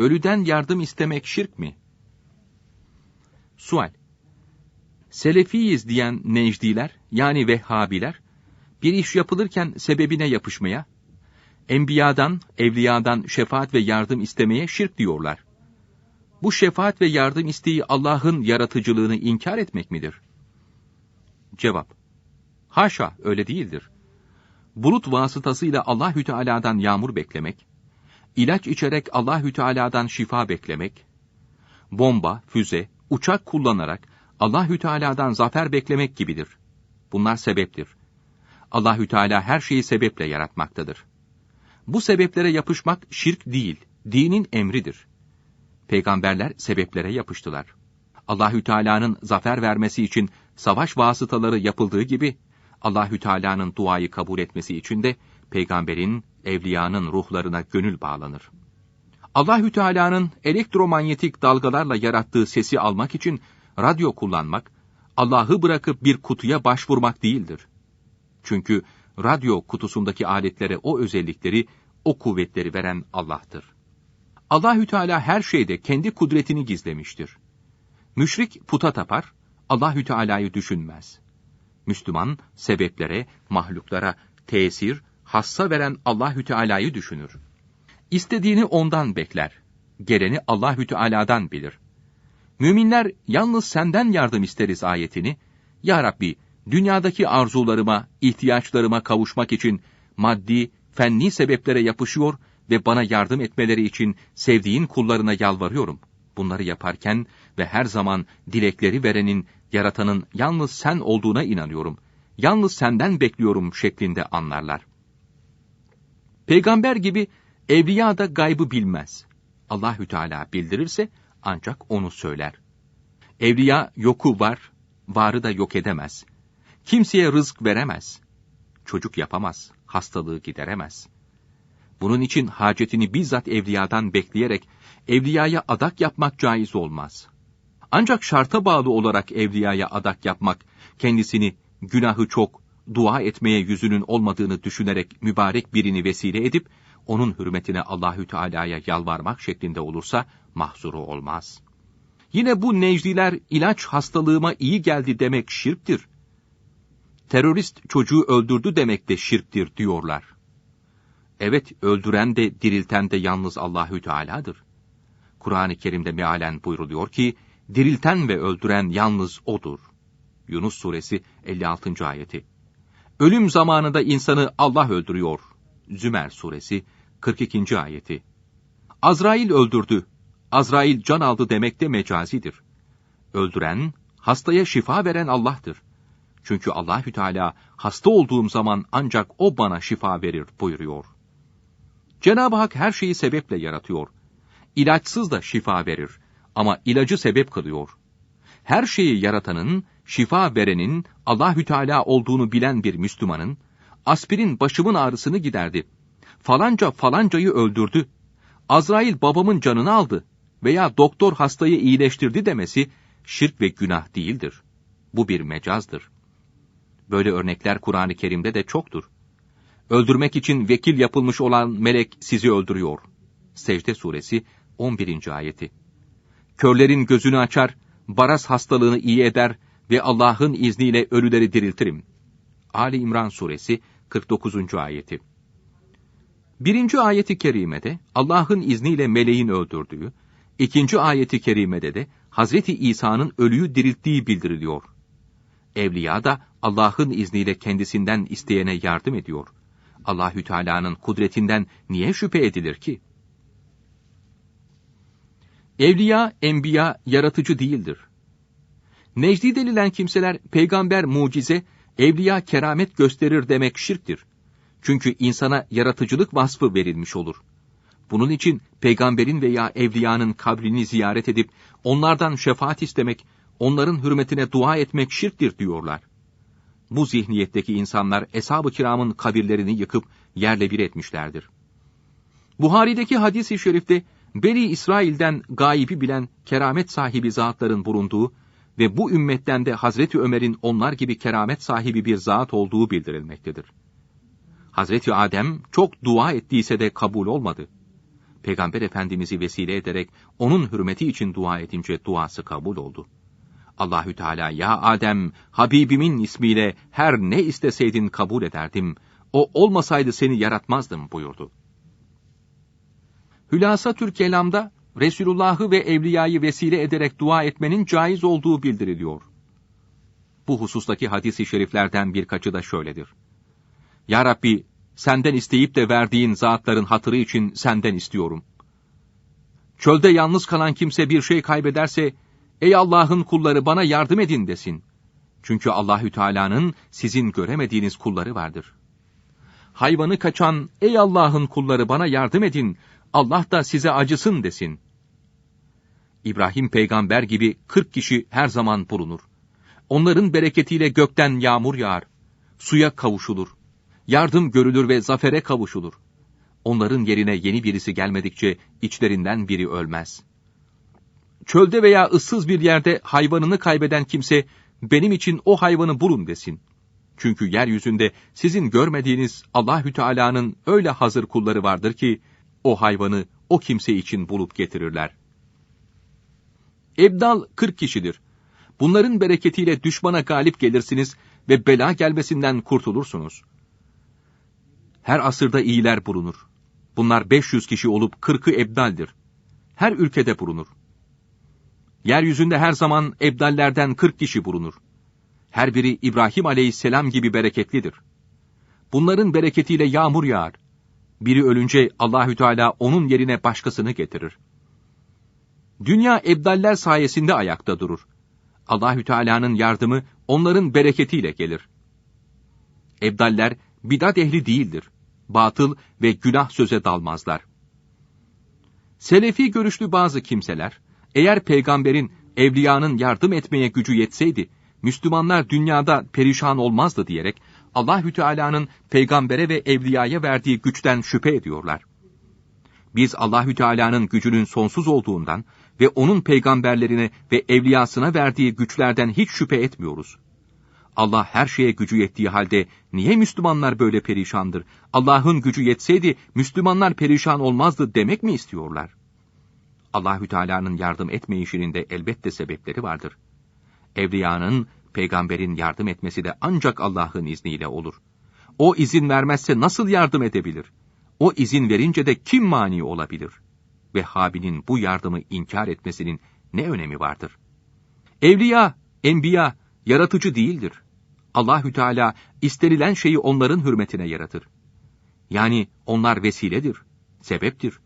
ölüden yardım istemek şirk mi? Sual. Selefiyiz diyen Necdiler, yani Vehhabiler, bir iş yapılırken sebebine yapışmaya, enbiyadan, evliyadan şefaat ve yardım istemeye şirk diyorlar. Bu şefaat ve yardım isteği Allah'ın yaratıcılığını inkar etmek midir? Cevap. Haşa, öyle değildir. Bulut vasıtasıyla Allahü Teala'dan yağmur beklemek, ilaç içerek Allahü Teala'dan şifa beklemek, bomba, füze, uçak kullanarak Allahü Teala'dan zafer beklemek gibidir. Bunlar sebeptir. Allahü Teala her şeyi sebeple yaratmaktadır. Bu sebeplere yapışmak şirk değil, dinin emridir. Peygamberler sebeplere yapıştılar. Allahü Teala'nın zafer vermesi için savaş vasıtaları yapıldığı gibi Allahü Teala'nın duayı kabul etmesi için de peygamberin, evliyanın ruhlarına gönül bağlanır. Allahü Teala'nın elektromanyetik dalgalarla yarattığı sesi almak için radyo kullanmak, Allah'ı bırakıp bir kutuya başvurmak değildir. Çünkü radyo kutusundaki aletlere o özellikleri, o kuvvetleri veren Allah'tır. Allahü Teala her şeyde kendi kudretini gizlemiştir. Müşrik puta tapar, Allahü Teala'yı düşünmez. Müslüman sebeplere, mahluklara tesir, hassa veren Allahü Teala'yı düşünür. İstediğini ondan bekler. Geleni Allahü Teala'dan bilir. Müminler yalnız senden yardım isteriz ayetini, Ya Rabbi, dünyadaki arzularıma, ihtiyaçlarıma kavuşmak için maddi, fenni sebeplere yapışıyor ve bana yardım etmeleri için sevdiğin kullarına yalvarıyorum. Bunları yaparken ve her zaman dilekleri verenin, yaratanın yalnız sen olduğuna inanıyorum. Yalnız senden bekliyorum şeklinde anlarlar. Peygamber gibi evliya da gaybı bilmez. Allahü Teala bildirirse ancak onu söyler. Evliya yoku var, varı da yok edemez. Kimseye rızk veremez. Çocuk yapamaz, hastalığı gideremez. Bunun için hacetini bizzat evliyadan bekleyerek evliyaya adak yapmak caiz olmaz. Ancak şarta bağlı olarak evliyaya adak yapmak, kendisini günahı çok, dua etmeye yüzünün olmadığını düşünerek mübarek birini vesile edip, onun hürmetine Allahü Teala'ya yalvarmak şeklinde olursa mahzuru olmaz. Yine bu necdiler ilaç hastalığıma iyi geldi demek şirktir. Terörist çocuğu öldürdü demek de şirktir diyorlar. Evet, öldüren de dirilten de yalnız Allahü Teala'dır. Kur'an-ı Kerim'de mealen buyruluyor ki, dirilten ve öldüren yalnız O'dur. Yunus Suresi 56. ayeti. Ölüm zamanında insanı Allah öldürüyor. Zümer Suresi 42. ayeti. Azrail öldürdü. Azrail can aldı demek de mecazidir. Öldüren, hastaya şifa veren Allah'tır. Çünkü Allahü Teala hasta olduğum zaman ancak o bana şifa verir buyuruyor. Cenab-ı Hak her şeyi sebeple yaratıyor. İlaçsız da şifa verir ama ilacı sebep kılıyor. Her şeyi yaratanın, şifa verenin Allahü Teala olduğunu bilen bir Müslümanın aspirin başımın ağrısını giderdi. Falanca falancayı öldürdü. Azrail babamın canını aldı veya doktor hastayı iyileştirdi demesi şirk ve günah değildir. Bu bir mecazdır. Böyle örnekler Kur'an-ı Kerim'de de çoktur. Öldürmek için vekil yapılmış olan melek sizi öldürüyor. Secde suresi 11. ayeti. Körlerin gözünü açar, baras hastalığını iyi eder ve Allah'ın izniyle ölüleri diriltirim. Ali İmran suresi 49. ayeti. Birinci ayeti kerimede Allah'ın izniyle meleğin öldürdüğü, ikinci ayeti kerimede de Hazreti İsa'nın ölüyü dirilttiği bildiriliyor. Evliya da Allah'ın izniyle kendisinden isteyene yardım ediyor. Allahü Teala'nın kudretinden niye şüphe edilir ki? Evliya, enbiya yaratıcı değildir. Necdi denilen kimseler peygamber mucize, evliya keramet gösterir demek şirktir. Çünkü insana yaratıcılık vasfı verilmiş olur. Bunun için peygamberin veya evliyanın kabrini ziyaret edip onlardan şefaat istemek, onların hürmetine dua etmek şirktir diyorlar. Bu zihniyetteki insanlar eshab-ı kiramın kabirlerini yıkıp yerle bir etmişlerdir. Buhari'deki hadis-i şerifte Beni İsrail'den gaybi bilen keramet sahibi zatların bulunduğu ve bu ümmetten de Hazreti Ömer'in onlar gibi keramet sahibi bir zat olduğu bildirilmektedir. Hazreti Adem çok dua ettiyse de kabul olmadı. Peygamber Efendimiz'i vesile ederek onun hürmeti için dua edince duası kabul oldu. Allahü Teala ya Adem Habibimin ismiyle her ne isteseydin kabul ederdim. O olmasaydı seni yaratmazdım buyurdu. Hülasa Türk Kelam'da Resulullah'ı ve evliyayı vesile ederek dua etmenin caiz olduğu bildiriliyor. Bu husustaki hadis-i şeriflerden birkaçı da şöyledir. Ya Rabbi, senden isteyip de verdiğin zatların hatırı için senden istiyorum. Çölde yalnız kalan kimse bir şey kaybederse, ey Allah'ın kulları bana yardım edin desin. Çünkü Allahü Teala'nın sizin göremediğiniz kulları vardır. Hayvanı kaçan, ey Allah'ın kulları bana yardım edin, Allah da size acısın desin. İbrahim peygamber gibi kırk kişi her zaman bulunur. Onların bereketiyle gökten yağmur yağar, suya kavuşulur, yardım görülür ve zafere kavuşulur. Onların yerine yeni birisi gelmedikçe içlerinden biri ölmez. Çölde veya ıssız bir yerde hayvanını kaybeden kimse, benim için o hayvanı bulun desin. Çünkü yeryüzünde sizin görmediğiniz Allahü Teala'nın öyle hazır kulları vardır ki, o hayvanı o kimse için bulup getirirler. Ebdal 40 kişidir. Bunların bereketiyle düşmana galip gelirsiniz ve bela gelmesinden kurtulursunuz. Her asırda iyiler bulunur. Bunlar 500 kişi olup 40'ı ebdaldir. Her ülkede bulunur. Yeryüzünde her zaman ebdallerden 40 kişi bulunur. Her biri İbrahim aleyhisselam gibi bereketlidir. Bunların bereketiyle yağmur yağar. Biri ölünce Allahü Teala onun yerine başkasını getirir. Dünya ebdaller sayesinde ayakta durur. Allahü Teala'nın yardımı onların bereketiyle gelir. Ebdaller bidat ehli değildir. Batıl ve günah söze dalmazlar. Selefi görüşlü bazı kimseler, eğer peygamberin, evliyanın yardım etmeye gücü yetseydi, Müslümanlar dünyada perişan olmazdı diyerek, Allahü Teala'nın peygambere ve evliyaya verdiği güçten şüphe ediyorlar. Biz Allahü Teala'nın gücünün sonsuz olduğundan ve onun peygamberlerine ve evliyasına verdiği güçlerden hiç şüphe etmiyoruz. Allah her şeye gücü yettiği halde niye Müslümanlar böyle perişandır? Allah'ın gücü yetseydi Müslümanlar perişan olmazdı demek mi istiyorlar? Allahü Teala'nın yardım etmeyişinin de elbette sebepleri vardır. Evliyanın, peygamberin yardım etmesi de ancak Allah'ın izniyle olur. O izin vermezse nasıl yardım edebilir? O izin verince de kim mani olabilir? Ve Habil'in bu yardımı inkar etmesinin ne önemi vardır? Evliya, enbiya, yaratıcı değildir. Allahü Teala istenilen şeyi onların hürmetine yaratır. Yani onlar vesiledir, sebeptir.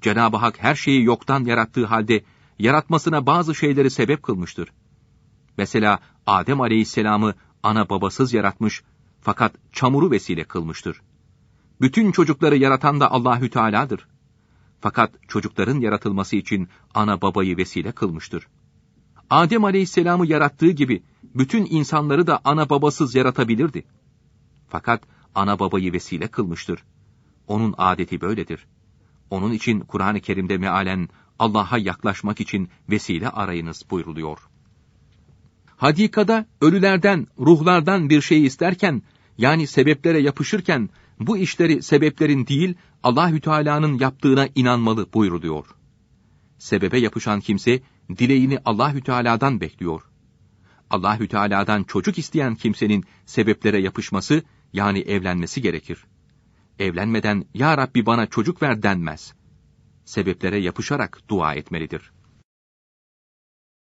Cenab-ı Hak her şeyi yoktan yarattığı halde yaratmasına bazı şeyleri sebep kılmıştır. Mesela Adem Aleyhisselam'ı ana babasız yaratmış fakat çamuru vesile kılmıştır. Bütün çocukları yaratan da Allahü Teala'dır. Fakat çocukların yaratılması için ana babayı vesile kılmıştır. Adem Aleyhisselam'ı yarattığı gibi bütün insanları da ana babasız yaratabilirdi. Fakat ana babayı vesile kılmıştır. Onun adeti böyledir. Onun için Kur'an-ı Kerim'de mealen Allah'a yaklaşmak için vesile arayınız buyruluyor. Hadikada ölülerden, ruhlardan bir şey isterken, yani sebeplere yapışırken, bu işleri sebeplerin değil, Allahü Teala'nın yaptığına inanmalı buyruluyor. Sebebe yapışan kimse, dileğini Allahü Teala'dan bekliyor. Allahü Teala'dan çocuk isteyen kimsenin sebeplere yapışması, yani evlenmesi gerekir. Evlenmeden, Ya Rabbi bana çocuk ver denmez. Sebeplere yapışarak dua etmelidir.